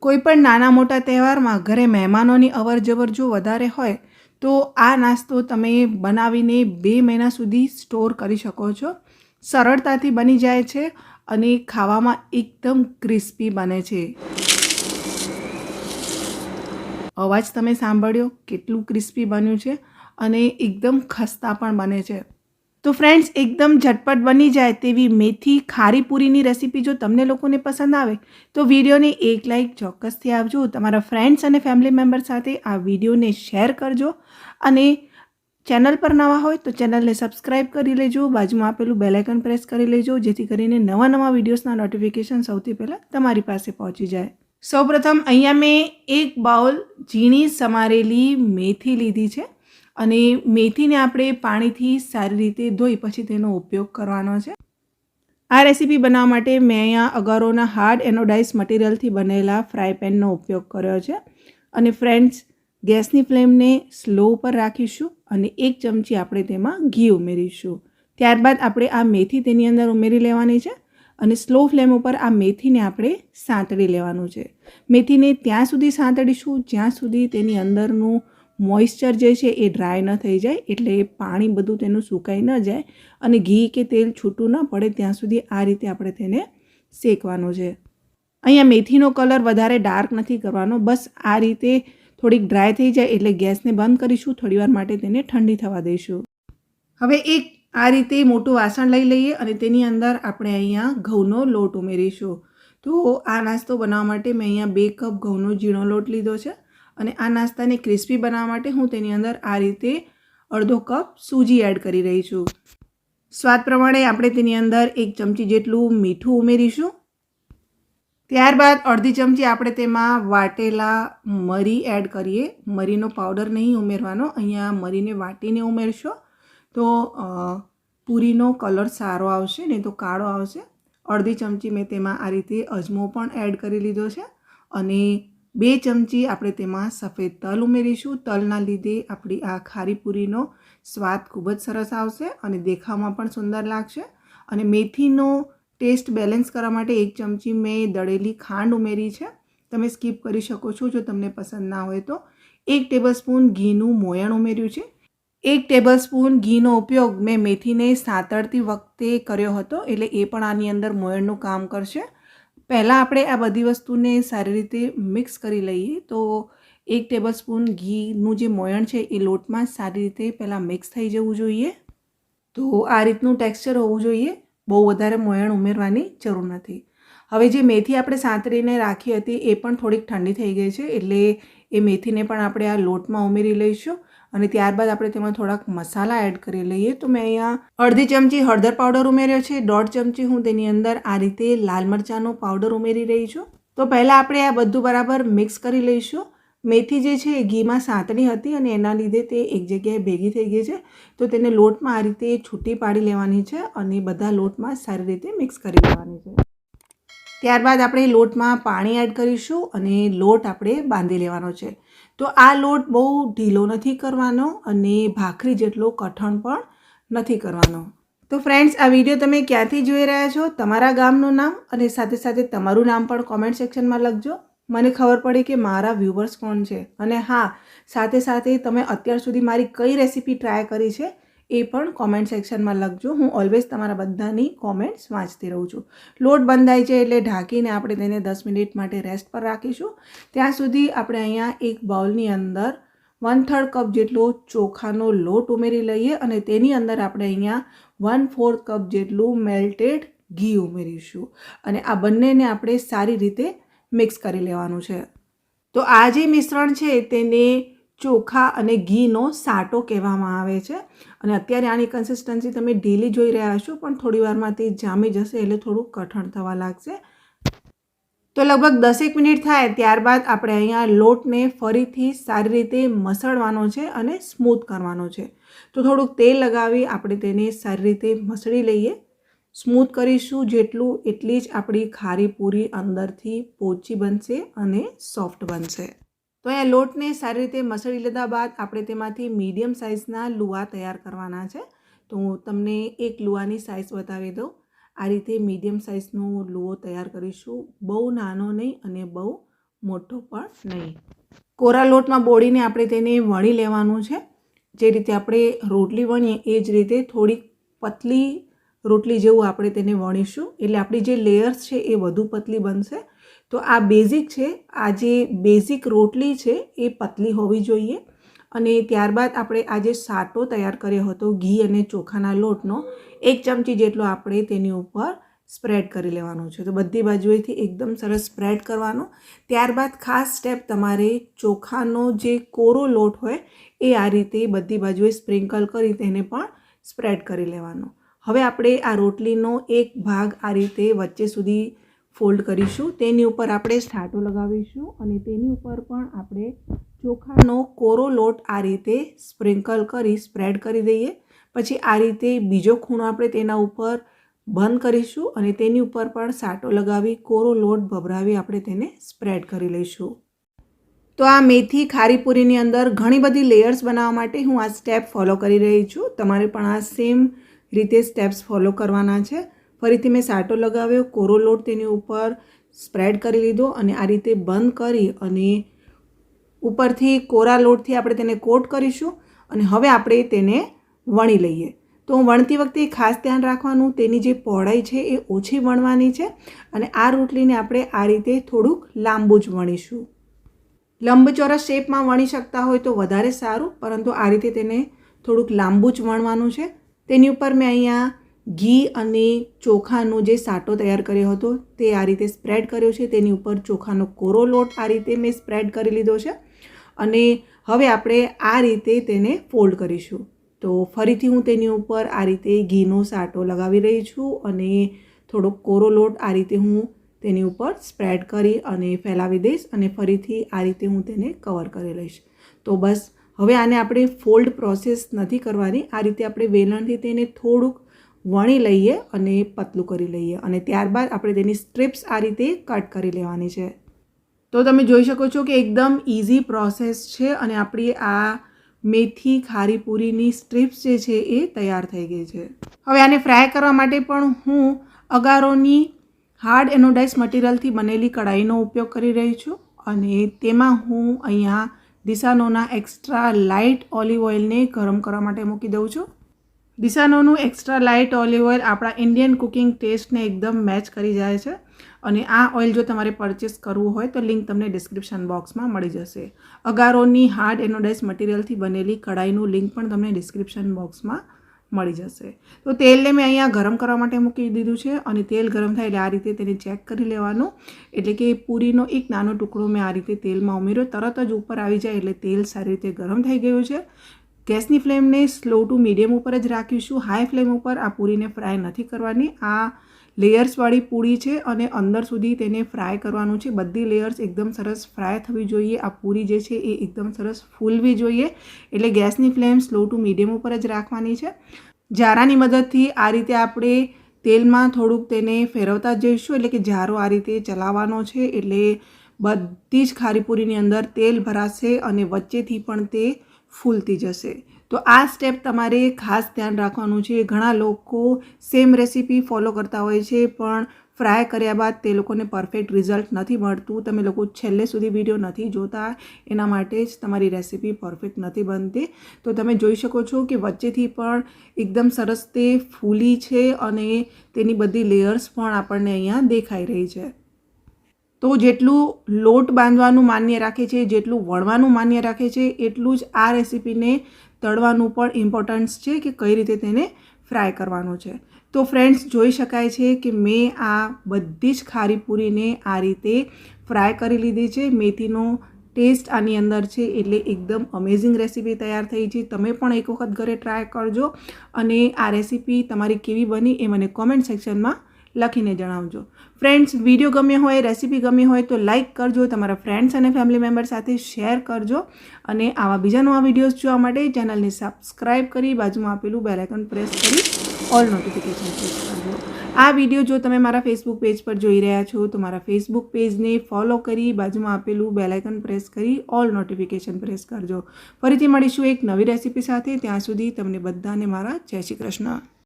કોઈ પણ નાના મોટા તહેવારમાં ઘરે મહેમાનોની અવર જવર જો વધારે હોય, તો આ નાસ્તો તમે બનાવીને બે મહિના સુધી સ્ટોર કરી શકો છો. સરળતાથી બની જાય છે અને ખાવામાં એકદમ ક્રિસ્પી બને છે. અવાજ તમે સાંભળ્યો, કેટલું ક્રિસ્પી બન્યું છે અને એકદમ ખસ્તા પણ બને છે. તો ફ્રેન્ડ્સ એકદમ ઝટપટ બની જાય તેવી મેથી ખારી પૂરીની રેસીપી જો તમને લોકોને પસંદ આવે, તો વિડીયોને એક લાઇક ચોક્કસથી આપજો. તમારા ફ્રેન્ડ્સ અને ફેમિલી મેમ્બર સાથે આ વિડીયોને શેર કરજો અને ચેનલ પર નવા હોય તો ચેનલને સબસ્ક્રાઇબ કરી લેજો. બાજુમાં આપેલું બેલાઇકન પ્રેસ કરી લેજો, જેથી કરીને નવા નવા વિડીયોઝના નોટિફિકેશન સૌથી પહેલાં તમારી પાસે પહોંચી જાય. સૌપ્રથમ, અહીંયા મેં એક બાઉલ ઝીણી સમારેલી મેથી લીધી છે. અને મેથીને આપણે પાણીથી સારી રીતે ધોઈ પછી તેનો ઉપયોગ કરવાનો છે. આ રેસીપી બનાવવા માટે મેં અહીંયા અગારોના હાર્ડ એનોડાઇઝ મટીરિયલથી બનેલા ફ્રાય પેનનો ઉપયોગ કર્યો છે. અને ફ્રેન્ડ્સ, ગેસની ફ્લેમને સ્લો ઉપર રાખીશું અને એક ચમચી આપણે તેમાં ઘી ઉમેરીશું. ત્યારબાદ આપણે આ મેથી તેની અંદર ઉમેરી લેવાની છે અને સ્લો ફ્લેમ ઉપર આ મેથીને આપણે સાંતળી લેવાનું છે. મેથીને ત્યાં સુધી સાંતળીશું, જ્યાં સુધી તેની અંદરનું મોઇશ્ચર જે છે એ ડ્રાય ન થઈ જાય, એટલે પાણી બધું તેનું સુકાઈ ન જાય અને ઘી કે તેલ છૂટું ન પડે, ત્યાં સુધી આ રીતે આપણે તેને શેકવાનું છે. અહીંયા મેથીનો કલર વધારે ડાર્ક નથી કરવાનો, બસ આ રીતે થોડીક ડ્રાય થઈ જાય એટલે ગેસને બંધ કરીશું, થોડીવાર માટે તેને ઠંડી થવા દઈશું. હવે એક આ રીતે મોટું વાસણ લઈ લઈએ અને તેની અંદર આપણે અહીંયા ઘઉંનો લોટ ઉમેરીશું. તો આ નાસ્તો બનાવવા માટે મેં અહીંયા બે કપ ઘઉંનો ઝીણો લોટ લીધો છે. અને આ નાસ્તાને ક્રિસ્પી બનાવવા માટે હું તેની અંદર આ રીતે અડધો કપ સૂજી એડ કરી રહી છું. સ્વાદ પ્રમાણે આપણે તેની અંદર એક ચમચી જેટલું મીઠું ઉમેરીશું. ત્યારબાદ અડધી ચમચી આપણે તેમાં વાટેલા મરી એડ કરીએ. મરીનો પાવડર નહીં ઉમેરવાનો. અહીંયા મરીને વાટીને ઉમેરશો તો પૂરીનો કલર સારો આવશે, નહીં તો કાળો આવશે. અડધી ચમચી મેં તેમાં આ રીતે અજમો પણ એડ કરી લીધો છે અને બે ચમચી આપણે તેમાં સફેદ તલ ઉમેરીશું. તલના લીધે આપણી આ ખારી પૂરીનો સ્વાદ ખૂબ જ સરસ આવશે અને દેખાવમાં પણ સુંદર લાગશે. અને મેથીનો ટેસ્ટ બેલેન્સ કરવા માટે એક ચમચી મેં દળેલી ખાંડ ઉમેરી છે. તમે સ્કીપ કરી શકો છો જો તમને પસંદ ના હોય તો. એક ટેબલસ્પૂન ઘીનું મોયણ ઉમેર્યું છે. એક ટેબલસ્પૂન ઘીનો ઉપયોગ મેં મેથીને સાતળતી વખતે કર્યો હતો એટલે એ પણ આની અંદર મોયણનું કામ કરશે. પહેલાં આપણે આ બધી વસ્તુને સારી રીતે મિક્સ કરી લઈએ, તો એક ટેબલસ્પૂન ઘીનું જે મોયણ છે એ લોટમાં સારી રીતે પહેલાં મિક્સ થઈ જવું જોઈએ. તો આ રીતનું ટેક્સચર હોવું જોઈએ, બહુ વધારે મોયણ ઉમેરવાની જરૂર નથી. હવે જે મેથી આપણે સાંતરીને રાખી હતી એ પણ થોડીક ઠંડી થઈ ગઈ છે, એટલે એ મેથીને પણ આપણે આ લોટમાં ઉમેરી લઈશું. અને ત્યારબાદ આપણે તેમાં થોડાક મસાલા એડ કરી લઈએ. તો મેં અહીંયા અડધી ચમચી હળદર પાવડર ઉમેર્યો છે. દોઢ ચમચી હું તેની અંદર આ રીતે લાલ મરચાંનો પાવડર ઉમેરી રહી છું. તો પહેલાં આપણે આ બધું બરાબર મિક્સ કરી લઈશું. મેથી જે છે એ ઘીમાં સાંતળી હતી અને એના લીધે તે એક જગ્યાએ ભેગી થઈ ગઈ છે. તો તેને લોટમાં આ રીતે છૂટી પાડી લેવાની છે અને બધા લોટમાં સારી રીતે મિક્સ કરી લેવાની છે. ત્યારબાદ આપણે લોટમાં પાણી એડ કરીશું અને લોટ આપણે બાંધી લેવાનો છે. તો આ લોટ બહુ ઢીલો નથી કરવાનો અને ભાખરી જેટલો કઠણ પણ નથી કરવાનો. તો ફ્રેન્ડ્સ આ વીડિયો તમે ક્યાંથી જોઈ રહ્યા છો? તમારા ગામનું નામ અને સાથે સાથે તમારું નામ પણ કોમેન્ટ સેક્શનમાં લખજો. મને ખબર પડે કે મારા વ્યૂવર્સ કોણ છે? અને હા, સાથે સાથે તમે અત્યાર સુધી મારી કઈ રેસીપી ટ્રાય કરી છે? એ પણ કોમેન્ટ સેક્શનમાં લખજો. હું ઓલવેઝ તમારા બધાની કોમેન્ટ્સ વાંચતી રહું છું. લોટ બંધાય છે એટલે ઢાંકીને આપણે તેને દસ મિનિટ માટે રેસ્ટ પર રાખીશું. ત્યાં સુધી આપણે અહીંયા એક બાઉલની અંદર વન થર્ડ કપ જેટલો ચોખાનો લોટ ઉમેરી લઈએ અને તેની અંદર આપણે અહીંયા વન ફોર્થ કપ જેટલું મેલ્ટેડ ઘી ઉમેરીશું. અને આ બંનેને આપણે સારી રીતે મિક્સ કરી લેવાનું છે. તો આ જે મિશ્રણ છે તેને ચોખા અને ઘીનો સાટો કહેવામાં આવે છે. અને અત્યારે આની કન્સિસ્ટન્સી તમે ઢીલી જોઈ રહ્યા છો, પણ થોડી વારમાં તે જામી જશે એટલે થોડું કઠણ થવા લાગશે. તો લગભગ દસેક મિનિટ થાય ત્યારબાદ આપણે અહીંયા લોટને ફરીથી સારી રીતે મસળવાનો છે અને સ્મૂથ કરવાનો છે. તો થોડુંક તેલ લગાવી આપણે તેને સારી રીતે મસળી લઈએ. સ્મૂથ કરીશું જેટલું એટલી જ આપણી ખારી પૂરી અંદરથી પોચી બનશે અને સોફ્ટ બનશે. તો અહીંયા લોટને સારી રીતે મસળી લીધા બાદ આપણે તેમાંથી મીડિયમ સાઇઝના લુવા તૈયાર કરવાના છે. તો હું તમને એક લુવાની સાઇઝ બતાવી દઉં. આ રીતે મીડિયમ સાઇઝનો લુઓ તૈયાર કરીશું. બહુ નાનો નહીં અને બહુ મોટો પણ નહીં. કોરા લોટમાં બોળીને આપણે તેને વણી લેવાનું છે. જે રીતે આપણે રોટલી વણીએ એ જ રીતે થોડીક પતલી રોટલી જેવું આપણે તેને વણીશું. એટલે આપણી જે લેયર્સ છે એ વધુ પતલી બનશે. તો આ બેઝિક છે, આ જે બેઝિક રોટલી છે એ પતલી હોવી જોઈએ અને ત્યારબાદ આપણે આ જે સાટો તૈયાર કર્યો હતો, ઘી અને ચોખાના લોટનો, એક ચમચી જેટલો આપણે તેની ઉપર સ્પ્રેડ કરી લેવાનું છે. તો બધી બાજુએથી એકદમ સરસ સ્પ્રેડ કરવાનો. ત્યારબાદ ખાસ સ્ટેપ તમારે ચોખાનો જે કોરો લોટ હોય એ આ રીતે બધી બાજુએ સ્પ્રિંકલ કરી તેને પણ સ્પ્રેડ કરી લેવાનો. હવે આપણે આ રોટલીનો એક ભાગ આ રીતે વચ્ચે સુધી ફોલ્ડ કરીશું. તેની ઉપર આપણે સાટો લગાવીશું અને તેની ઉપર પણ આપણે ચોખાનો કોરો લોટ આ રીતે સ્પ્રિંકલ કરી, સ્પ્રેડ કરી દઈએ. પછી આ રીતે બીજો ખૂણો આપણે તેના ઉપર બંધ કરીશું અને તેની ઉપર પણ સાટો લગાવી, કોરો લોટ ભભરાવી આપણે તેને સ્પ્રેડ કરી લઈશું. તો આ મેથી ખારીપુરીની અંદર ઘણી બધી લેયર્સ બનાવવા માટે હું આ સ્ટેપ ફોલો કરી રહી છું. તમારે પણ આ સેમ રીતે સ્ટેપ્સ ફોલો કરવાના છે. ફરીથી મેં સાટો લગાવ્યો, કોરો લોટ તેની ઉપર સ્પ્રેડ કરી લીધો અને આ રીતે બંધ કરી અને ઉપરથી કોરા લોટથી આપણે તેને કોટ કરીશું અને હવે આપણે તેને વણી લઈએ. તો વણતી વખતે ખાસ ધ્યાન રાખવાનું, તેની જે પહોળાઈ છે એ ઓછી વણવાની છે અને આ રોટલીને આપણે આ રીતે થોડુંક લાંબુ જ વણીશું. લંબચોરસ શેપમાં વણી શકતા હોય તો વધારે સારું, પરંતુ આ રીતે તેને થોડુંક લાંબુ જ વણવાનું છે. તેની ઉપર મેં અહીંયા ઘી અને ચોખાનો જે સાટો તૈયાર કર્યો હતો તે આ રીતે સ્પ્રેડ કર્યો છે. તેની ઉપર ચોખાનો કોરો લોટ આ રીતે મેં સ્પ્રેડ કરી લીધો છે અને હવે આપણે આ રીતે તેને ફોલ્ડ કરીશું. તો ફરીથી હું તેની ઉપર આ રીતે ઘીનો સાટો લગાવી રહી છું અને થોડોક કોરો લોટ આ રીતે હું તેની ઉપર સ્પ્રેડ કરી અને ફેલાવી દઈશ અને ફરીથી આ રીતે હું તેને કવર કરી લઈશ. તો બસ, હવે આને આપણે ફોલ્ડ પ્રોસેસ નથી કરવાની. આ રીતે આપણે વેલણથી તેને થોડુંક વણી લઈએ અને પતલું કરી લઈએ અને ત્યારબાદ આપણે તેની સ્ટ્રીપ્સ આ રીતે કટ કરી લેવાની છે. તો તમે જોઈ શકો છો કે એકદમ ઇઝી પ્રોસેસ છે અને આપણી આ મેથી ખારીપુરીની સ્ટ્રીપ્સ જે છે એ તૈયાર થઈ ગઈ છે. હવે આને ફ્રાય કરવા માટે પણ હું અગારોની હાર્ડ એનોડાઇઝ મટીરિયલથી બનેલી કઢાઈનો ઉપયોગ કરી રહી છું અને તેમાં હું અહીંયા દિશાનોના એક્સ્ટ્રા લાઇટ ઓલિવ ઓઇલને ગરમ કરવા માટે મૂકી દઉં છું. દિશાનોનું એક્સ્ટ્રા લાઇટ ઓલિવ ઓઇલ આપણા ઇન્ડિયન કુકિંગ ટેસ્ટને એકદમ મેચ કરી જાય છે. અને આ ઓઇલ જો તમારે પરચેસ કરવું હોય તો લિંક તમને ડિસ્ક્રિપ્શન બોક્સમાં મળી જશે. અગારોની હાર્ડ એનોડાઇઝ મટીરિયલથી બનેલી કઢાઈનું લિંક પણ તમને ડિસ્ક્રિપ્શન બોક્સમાં મળી જશે. તો તેલને મેં અહીંયા ગરમ કરવા માટે મૂકી દીધું છે અને તેલ ગરમ થાય એટલે આ રીતે તેને ચેક કરી લેવાનું. એટલે કે પૂરીનો એક નાનો ટુકડો મેં આ રીતે તેલમાં ઉમેર્યો. તરત જ ઉપર આવી જાય એટલે તેલ સારી રીતે ગરમ થઈ ગયું છે. ગેસની ફ્લેમને સ્લો ટુ મીડિયમ ઉપર જ રાખીશું. હાઈ ફ્લેમ ઉપર આ પૂરીને ફ્રાય નથી કરવાની. આ લેયર્સવાળી પૂરી છે અને અંદર સુધી તેને ફ્રાય કરવાનું છે. બધી લેયર્સ એકદમ સરસ ફ્રાય થવી જોઈએ. આ પૂરી જે છે એ એકદમ સરસ ફૂલવી જોઈએ. એટલે ગેસની ફ્લેમ સ્લો ટુ મીડિયમ ઉપર જ રાખવાની છે. જારાની મદદથી આ રીતે આપણે તેલમાં થોડુંક તેને ફેરવતા જઈશું. એટલે કે જારો આ રીતે ચલાવવાનો છે. એટલે બધી જ ખારીપુરીની અંદર તેલ ભરાશે અને વચ્ચેથી પણ તે ફૂલતી જશે. તો આ સ્ટેપ તમારે ખાસ ધ્યાન રાખવાનું છે. ઘણા લોકો સેમ રેસીપી ફોલો કરતા હોય છે, પણ ફ્રાય કર્યા બાદ તે લોકોને પરફેક્ટ રિઝલ્ટ નથી મળતું. તમે લોકો છેલ્લે સુધી વીડિયો નથી જોતા. એના માટે જ તમારી રેસીપી પરફેક્ટ નથી બનતી. તો તમે જોઈ શકો છો કે વચ્ચેથી પણ એકદમ સરસ તે ફૂલી છે અને તેની બધી લેયર્સ પણ આપણને અહીંયા દેખાઈ રહી છે. તો જેટલું લોટ બાંધવાનું માન્ય રાખે છે, જેટલું વણવાનું માન્ય રાખે છે, એટલું જ આ રેસીપીને તળવાનું પણ ઇમ્પોર્ટન્સ છે કે કઈ રીતે તેને ફ્રાય કરવાનું છે. તો ફ્રેન્ડ્સ જોઈ શકાય છે કે મેં આ બધી જ ખારી પૂરીને આ રીતે ફ્રાય કરી લીધી છે. મેથીનો ટેસ્ટ આની અંદર છે એટલે એકદમ અમેઝિંગ રેસીપી તૈયાર થઈ છે. તમે પણ એક વખત ઘરે ટ્રાય કરજો અને આ રેસીપી તમારી કેવી બની એ મને કોમેન્ટ સેક્શનમાં લખીને જણાવજો. ફ્રેન્ડ્સ વીડિયો ગમ્યો હોય રેસીપી ગમી હોય તો લાઇક કરજો, તમારા ફ્રેન્ડ્સ અને ફેમિલી મેમ્બર સાથે શેર કરજો અને આવા બીજા નવા વિડીયોઝ જોવા માટે ચેનલને સબસ્ક્રાઇબ કરી બાજુમાં આપેલું બેલાઇકન પ્રેસ કરી ઓલ નોટિફિકેશન પ્રેસ કરજો. આ વીડિયો જો તમે મારા ફેસબુક પેજ પર જોઈ રહ્યા છો, તો મારા ફેસબુક પેજને ફોલો કરી બાજુમાં આપેલું બેલાઇકન પ્રેસ કરી ઓલ નોટિફિકેશન પ્રેસ કરજો. ફરીથી મળીશું એક નવી રેસીપી સાથે, ત્યાં સુધી તમને બધાને મારા જય શ્રી કૃષ્ણ.